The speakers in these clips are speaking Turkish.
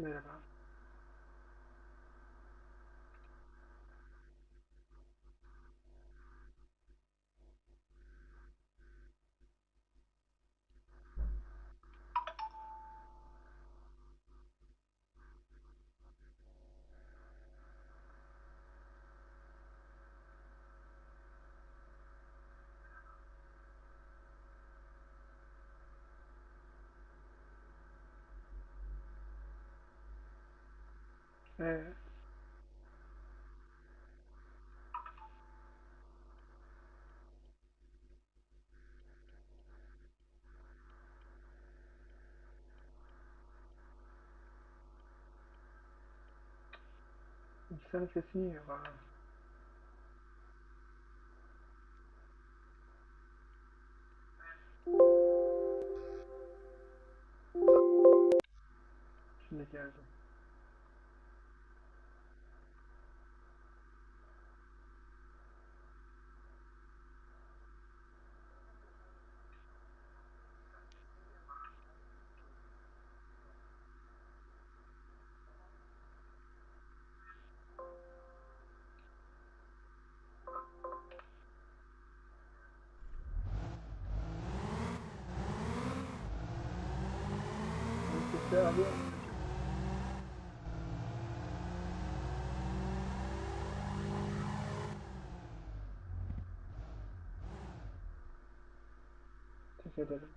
मेरे पास Ee, İnsanın sesini yiyor bana. Şimdi geldim. 对对对。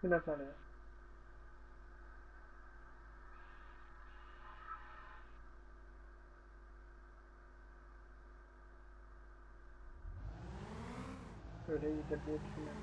现在三零。Öyle iyidir diye düşünüyorum.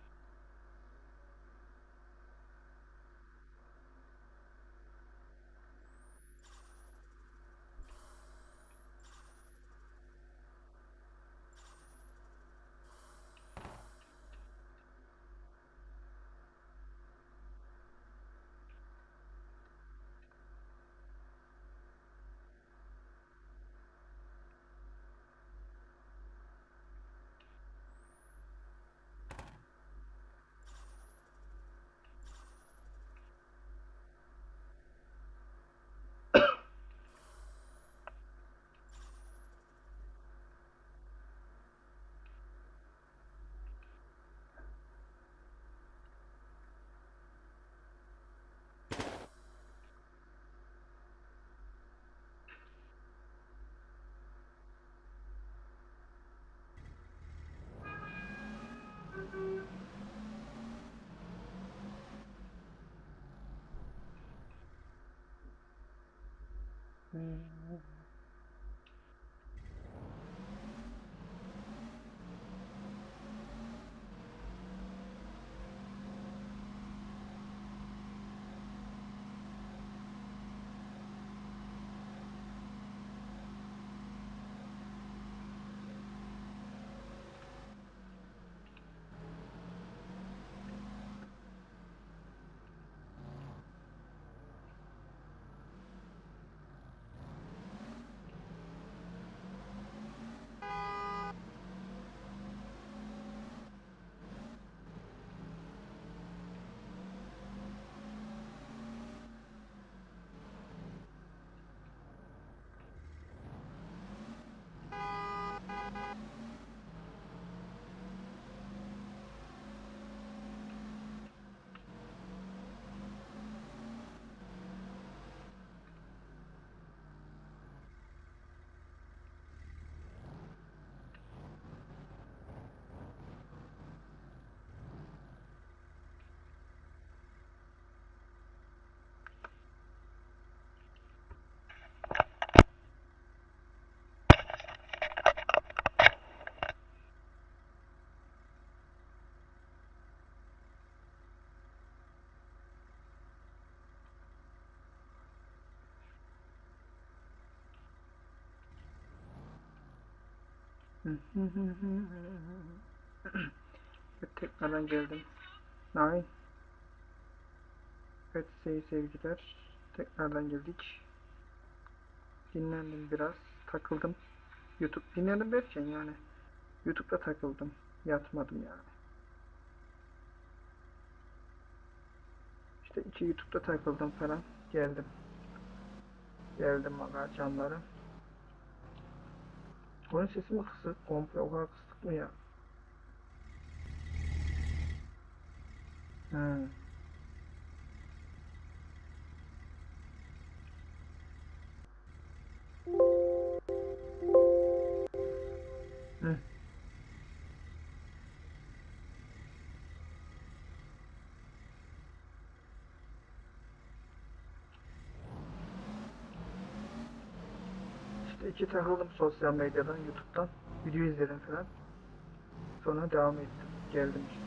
嗯 Evet, tekrardan geldim. Nine. Evet sevgili seyirciler. Tekrardan geldik. Dinlendim biraz. Takıldım. YouTube dinlendim derken yani. YouTube'da takıldım. Yatmadım yani. İşte iki YouTube'da takıldım falan. Geldim. Geldim aga canlarım. Oyun sesi mi kısık? Komple o kadar kısık mı ya? Hmm. İki takıldım sosyal medyadan, YouTube'dan. Video izledim falan. Sonra devam ettim. Geldim işte.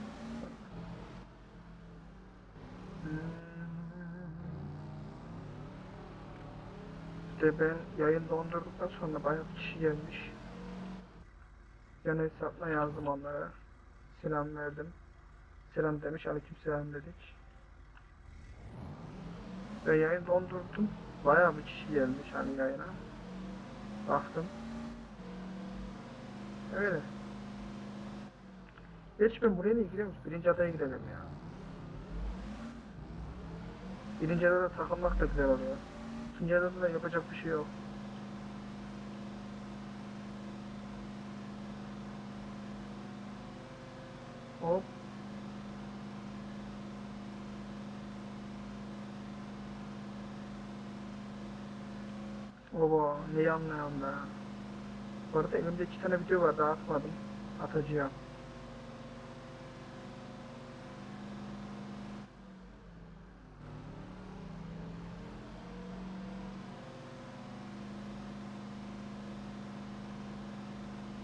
İşte ben yayın dondurduktan sonra bayağı bir kişi gelmiş. Yan hesapla yazdım onlara. Selam verdim. Selam demiş, aleyküm selam dedik. Ve yayın dondurdum. Bayağı bir kişi gelmiş hani yayına. Baktım. Öyle. Geç ben buraya niye giriyormuş? Birinci adaya girelim ya. Birinci adada takılmak da güzel oluyor. İkinci adada da yapacak bir şey yok. Hop. Oba ne anlayan be. Bu arada elimde iki tane video var daha atmadım. Atacağım.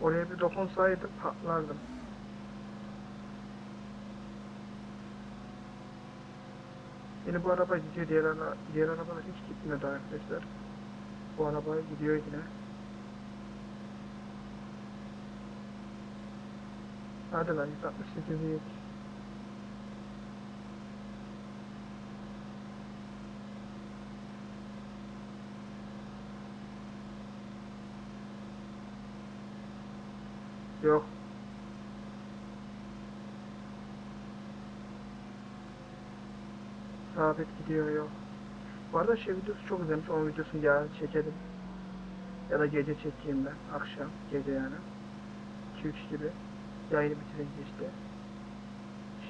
Oraya bir dokunsaydım patlardım. Yine bu araba gidiyor diğer, ara, diğer arabalar hiç gitmedi arkadaşlar. Bu araba gidiyor yine. Hadi lan 168'i geç. Yok. Sabit gidiyor yok. Bu arada şey videosu çok güzelmiş. Onun videosunu yarın çekelim. Ya da gece çekeyim ben. Akşam. Gece yani. 2-3 gibi. Yayını bitirince işte.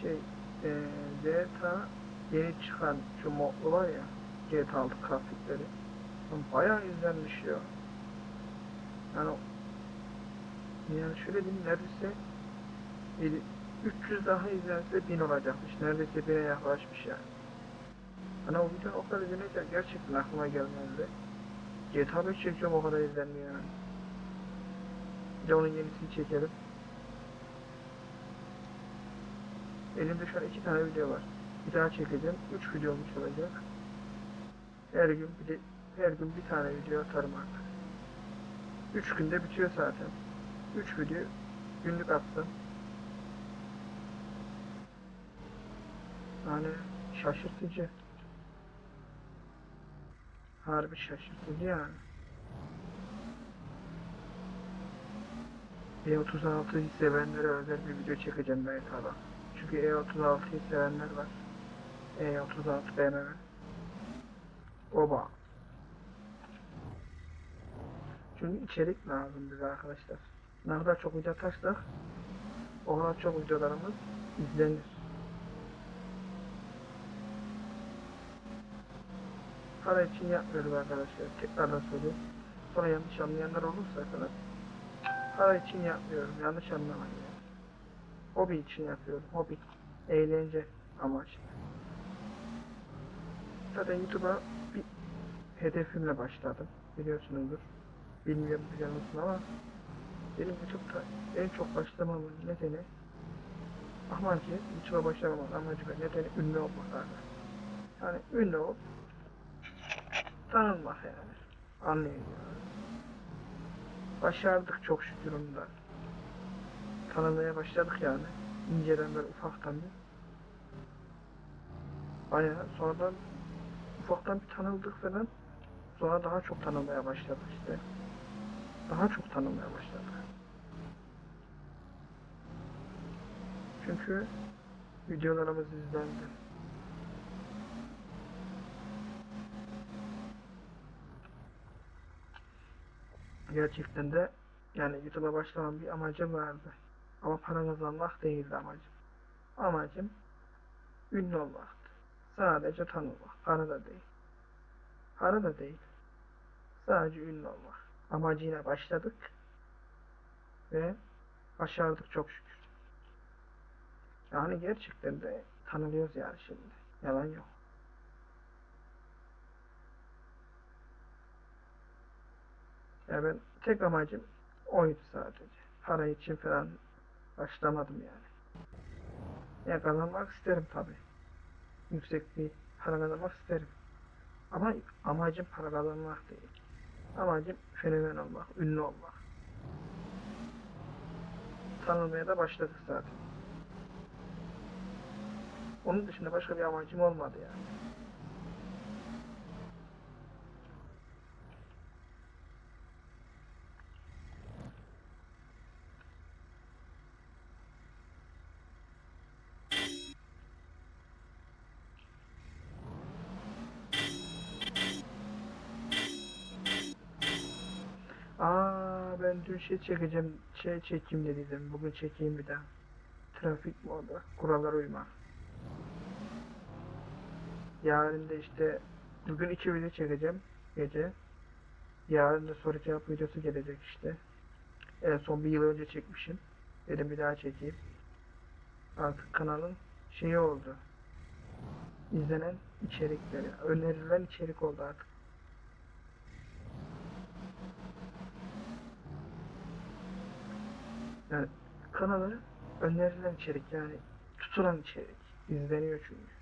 Şey eee GTA yeni çıkan şu modlu var ya. GTA 6 grafikleri. Bayağı izlenmiş ya. Yani yani şöyle diyeyim neredeyse e, 300 daha izlense 1000 olacakmış. Neredeyse 1000'e yaklaşmış yani. Hani o video o kadar izlenirse gerçekten aklıma gelmezdi. GTA 5 çekiyorum o kadar izlenmiyor yani. Bir onun yenisini çekelim. Elimde şu an iki tane video var. Bir daha çekeceğim. Üç video olmuş olacak. Her gün bir her gün bir tane video atarım artık. Üç günde bitiyor zaten. 3 video günlük attım. Yani şaşırtıcı. Harbi şaşırtıcı yani. E36'yı sevenlere özel bir video çekeceğim ben sana. Çünkü E36'yı sevenler var. E36 BMW. Oba. Çünkü içerik lazım bize arkadaşlar. Ne kadar çok video atarsak o kadar çok videolarımız izlenir. Para için yapmıyoruz arkadaşlar. Tekrardan söyleyeyim. Sonra yanlış anlayanlar olursa falan. Para için yapmıyorum. Yanlış anlamayın. Yani. Hobi için yapıyorum. Hobi. Eğlence amaçlı. Zaten YouTube'a bir hedefimle başladım. Biliyorsunuzdur. Bilmiyorum biliyor musun ama benim YouTube'da en çok başlamamın nedeni Aman ki YouTube'a başlamamın amacı ve nedeni ünlü olmak abi. Yani ünlü ol tanınmak yani. Anlayın. Başardık çok şükür onu da. tanımaya başladık yani. İnceden ufaktan bir. Bayağı sonradan ufaktan bir tanıldık falan. Sonra daha çok tanımaya başladık işte. Daha çok tanımaya başladık. Çünkü videolarımız izlendi. Gerçekten de yani YouTube'a başlamam bir amacım vardı. Ama para kazanmak değildi amacım. Amacım ünlü olmaktı. Sadece tanınmak. Para da değil. Para da değil. Sadece ünlü olmak. Amacıyla başladık. Ve başardık çok şükür. Yani gerçekten de tanılıyoruz yani şimdi. Yalan yok. Ya ben tek amacım oydu sadece. Para için falan başlamadım yani. Ya kazanmak isterim tabi. Yüksek bir para kazanmak isterim. Ama amacım para kazanmak değil. Amacım fenomen olmak, ünlü olmak. Tanınmaya da başladık zaten. Onun dışında başka bir amacım olmadı yani. Şey çekeceğim, şey çekeyim dediydim. Bugün çekeyim bir daha. Trafik modu, kurallara uyma. Yarın da işte bugün iki video çekeceğim gece. Yarın da soru cevap videosu gelecek işte. En son bir yıl önce çekmişim. Dedim bir daha çekeyim. Artık kanalın şeyi oldu. İzlenen içerikleri, önerilen içerik oldu artık. Yani kanalı önerilen içerik yani tutulan içerik izleniyor çünkü.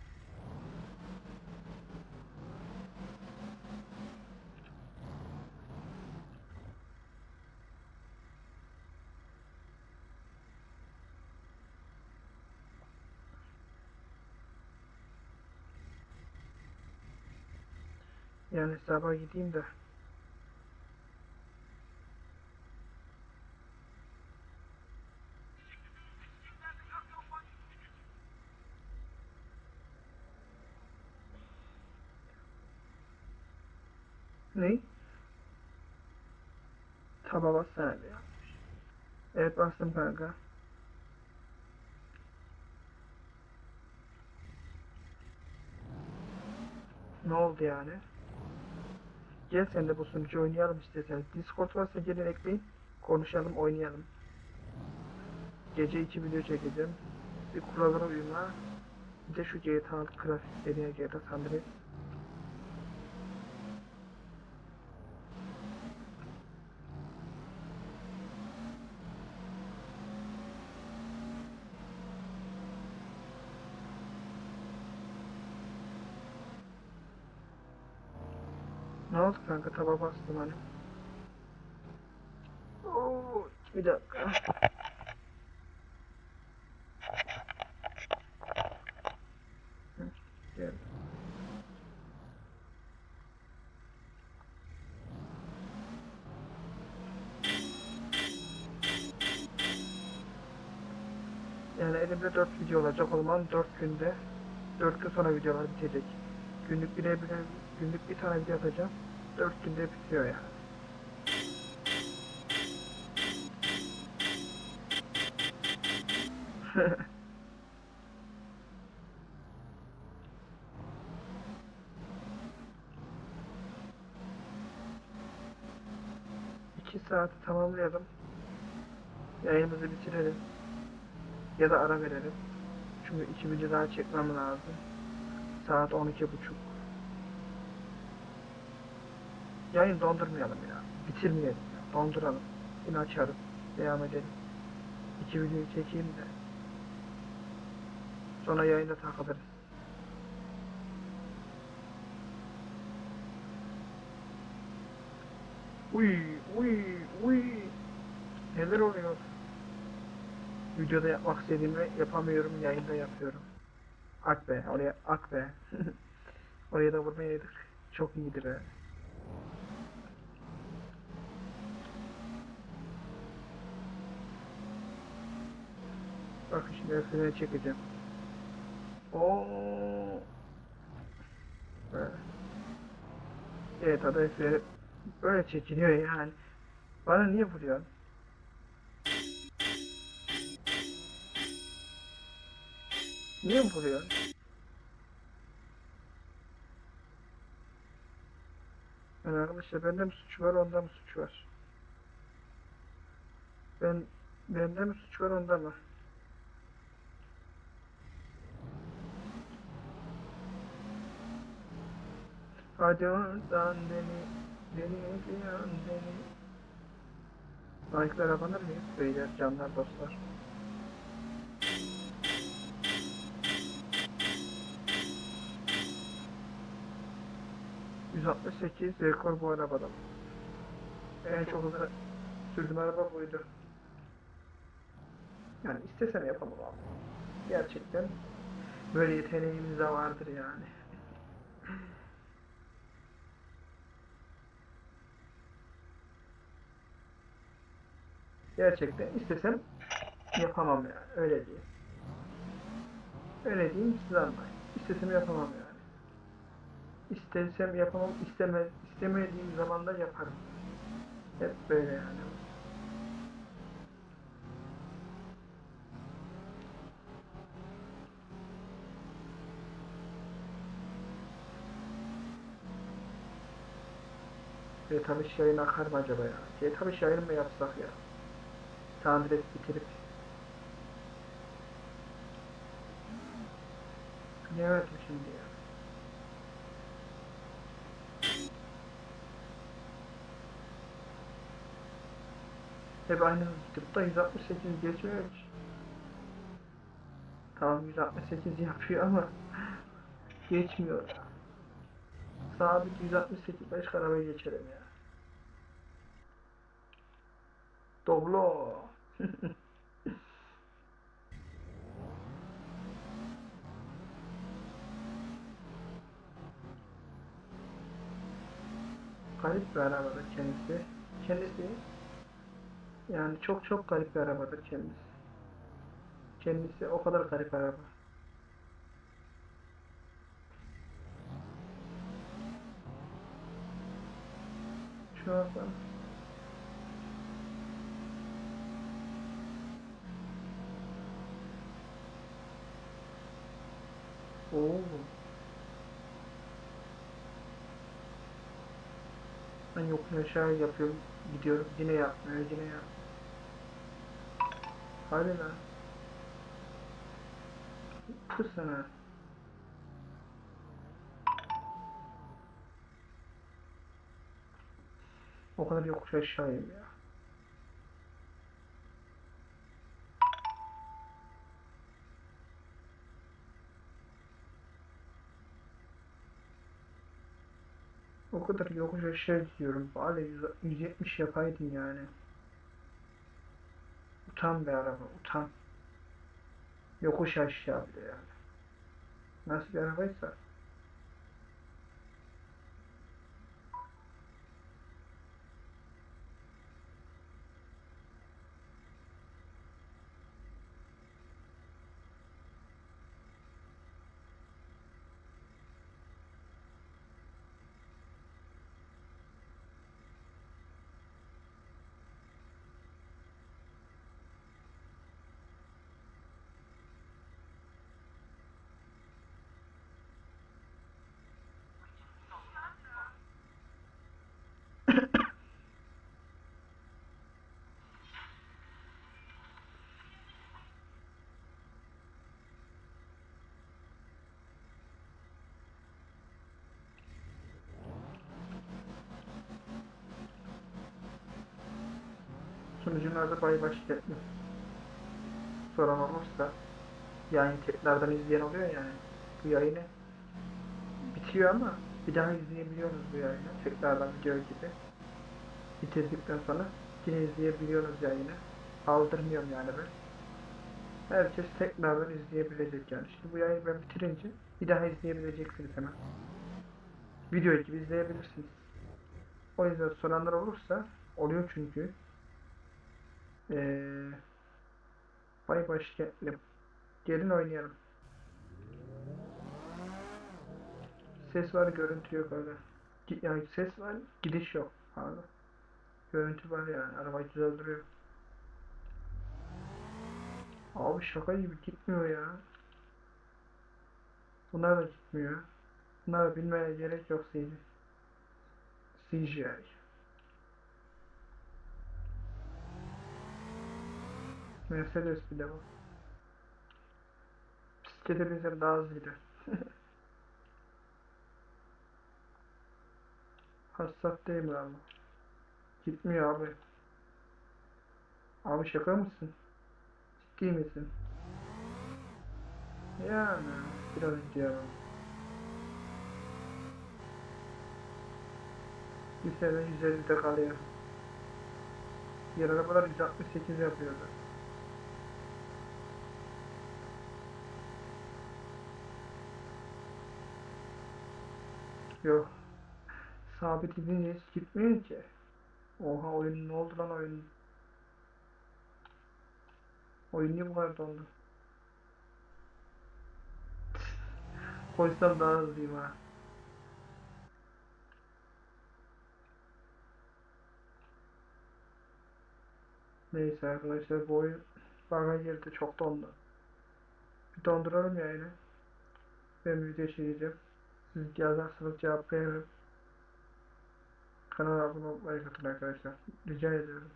Yani sabah gideyim de Ne? Taba bassana bir. Evet bastım kanka. Ne oldu yani? Gel sen de bu sunucu oynayalım istersen. Discord varsa gelin ekleyin. Konuşalım oynayalım. Gece iki video çekeceğim. Bir kurallara uyma. Bir de şu GTA'lık grafikleri GTA San Andreas. Ne oldu kanka taba bastım hani. Oo, bir dakika. Gel. Yani elimde 4 video olacak o zaman 4 günde 4 gün sonra videolar bitecek. Günlük bile bile günlük bir tane video atacağım. 4 günde bitiyor yani. İki saati tamamlayalım. Yayınımızı bitirelim. Ya da ara verelim. Çünkü iki video daha çekmem lazım. Saat 12 Yayın dondurmayalım ya. Bitirmeyelim. Donduralım. Yine açarız. Devam edelim. İki videoyu çekeyim de. Sonra yayında takılırız. Uy, uy, uy. Neler oluyor? Videoda yapmak istediğimi yapamıyorum, yayında yapıyorum. Ak be, oraya ak be. oraya da vurmayaydık. Çok iyidir he. Bakın şimdi frene çekeceğim. Oo. Böyle. Evet aday freni böyle çekiliyor yani. Bana niye vuruyorsun? Niye vuruyorsun? Yani arkadaşlar bende mi suç var onda mı suç var? Ben bende mi suç var onda mı? Oradan beni, beni ediyorsun beni. Like'lar abanır mıyız? Beyler, canlar, dostlar. ...168 rekor bu arabada. En çok hızlı sürdüğüm araba buydu. Yani istesem yapamam abi. Gerçekten böyle yeteneğimiz de vardır yani. Gerçekten istesem yapamam yani. Öyle diyeyim. Öyle diyeyim siz anlayın. İstesem yapamam yani. İstesem yapamam, isteme, istemediğim zaman da yaparım. Hep böyle yani. 5 yayın akar mı acaba ya? 5 yayın mı yapsak ya? Tamir et bitirip. Ne verdim şimdi ya? Hep aynı tıpta 168 geçmiyor hiç. Tamam 168 yapıyor ama geçmiyor. Sabit 168 başka arabaya geçelim ya. Doblo. garip bir arabadır kendisi. Kendisi yani çok çok garip bir arabadır kendisi. Kendisi o kadar garip araba. Şu an Oo. Ben yokuş aşağı yapıyorum. Gidiyorum. Yine yapmıyor. Yine yap. Hadi lan. Kız sana. O kadar yokuş aşağıyım ya. O kadar yokuş aşağı gidiyorum. 100 170 yapaydın yani. Utan be araba, utan. Yokuş aşağı bile yani. Nasıl bir arabaysa. Sunucularda bay başlatma. Soran olursa yayın tekrardan izleyen oluyor yani. Bu yayını bitiyor ama bir daha izleyebiliyoruz bu yayını. Tekrardan video gibi. Bitirdikten sonra yine izleyebiliyoruz yayını. Aldırmıyorum yani ben. herkes tekrardan izleyebilecek yani. Şimdi bu yayını ben bitirince bir daha izleyebileceksiniz hemen. Video gibi izleyebilirsiniz. O yüzden soranlar olursa oluyor çünkü. Ee, bay başkentlim. Gelin oynayalım. Ses var, görüntü yok öyle. Yani ses var, gidiş yok. Abi. Görüntü var yani. Arabayı güzel duruyor. Abi şaka gibi gitmiyor ya. Bunlar da gitmiyor. Bunlar bilmeye gerek yok CGI. CGI. Mercedes bile bu. Bisiklete binsem daha hızlıydı. Hassas değil mi bu? Gitmiyor abi. Abi şaka mısın? Ciddi misin? Yani biraz diyorum. Bir sene 150'de kalıyor. Diğer arabalar 168 yapıyordu. Yok. Sabit edince hiç gitmiyor ki. Oha oyun ne oldu lan oyun? Oyun niye bu kadar dondu? Koysam daha hızlıyım ha. Neyse arkadaşlar bu oyun bana girdi çok dondu. Bir donduralım yayını. Ben video çekeceğim. Siz yazarsanız cevap veririm. Kanala abone olmayı katın arkadaşlar. Rica ediyorum.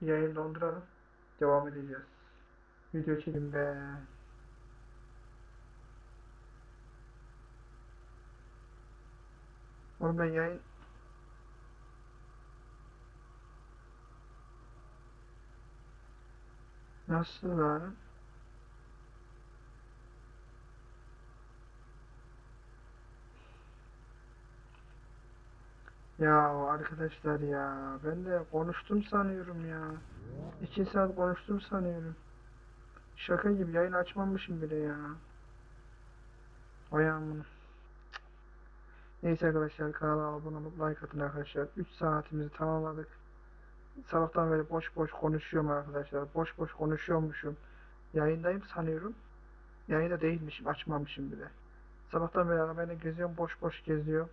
Yayını donduralım. Devam edeceğiz. Video çekim be. Oğlum ben yayın Nasıl lan? Ya arkadaşlar ya ben de konuştum sanıyorum ya. İki saat konuştum sanıyorum. Şaka gibi yayın açmamışım bile ya. Vay amına. Neyse arkadaşlar kanala abone olup like atın arkadaşlar. 3 saatimizi tamamladık. Sabahtan beri boş boş konuşuyorum arkadaşlar. Boş boş konuşuyormuşum. Yayındayım sanıyorum. Yayında değilmişim açmamışım bile. Sabahtan beri arabayla geziyorum boş boş geziyorum.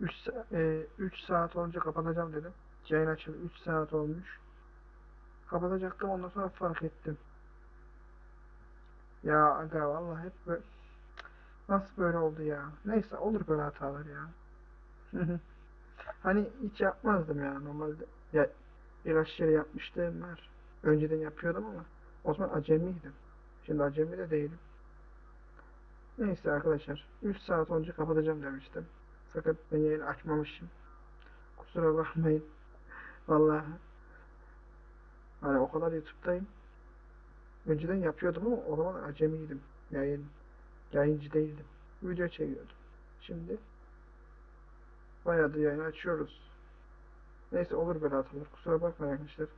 3 e, 3 saat olunca kapatacağım dedim. Yayın açıldı 3 saat olmuş. Kapatacaktım ondan sonra fark ettim. Ya aga vallahi hep böyle nasıl böyle oldu ya. Neyse olur böyle hatalar ya. Hani hiç yapmazdım ya normalde. Ya birkaç kere yapmıştım var. Önceden yapıyordum ama o zaman acemiydim. Şimdi acemi de değilim. Neyse arkadaşlar 3 saat önce kapatacağım demiştim. Fakat ben yayını açmamışım. Kusura bakmayın. Vallahi hani o kadar YouTube'dayım. Önceden yapıyordum ama o zaman acemiydim. Yayın yayıncı değildim. Video çekiyordum. Şimdi bayağı da yayın açıyoruz. Neyse olur böyle hatalar. Kusura bakmayın arkadaşlar.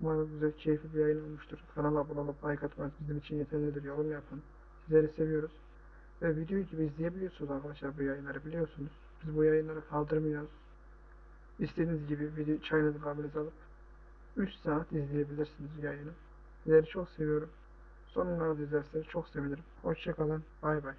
Umarım güzel, keyifli bir yayın olmuştur. Kanala abone olup like atmanız bizim için yeterlidir. Yorum yapın. Sizleri seviyoruz. Ve video gibi izleyebiliyorsunuz arkadaşlar bu yayınları biliyorsunuz. Biz bu yayınları kaldırmıyoruz. İstediğiniz gibi video çayınızı kahvenizi alıp 3 saat izleyebilirsiniz yayını. Sizleri çok seviyorum. Sonuna izlerseniz çok sevinirim. Hoşçakalın. Bay bay.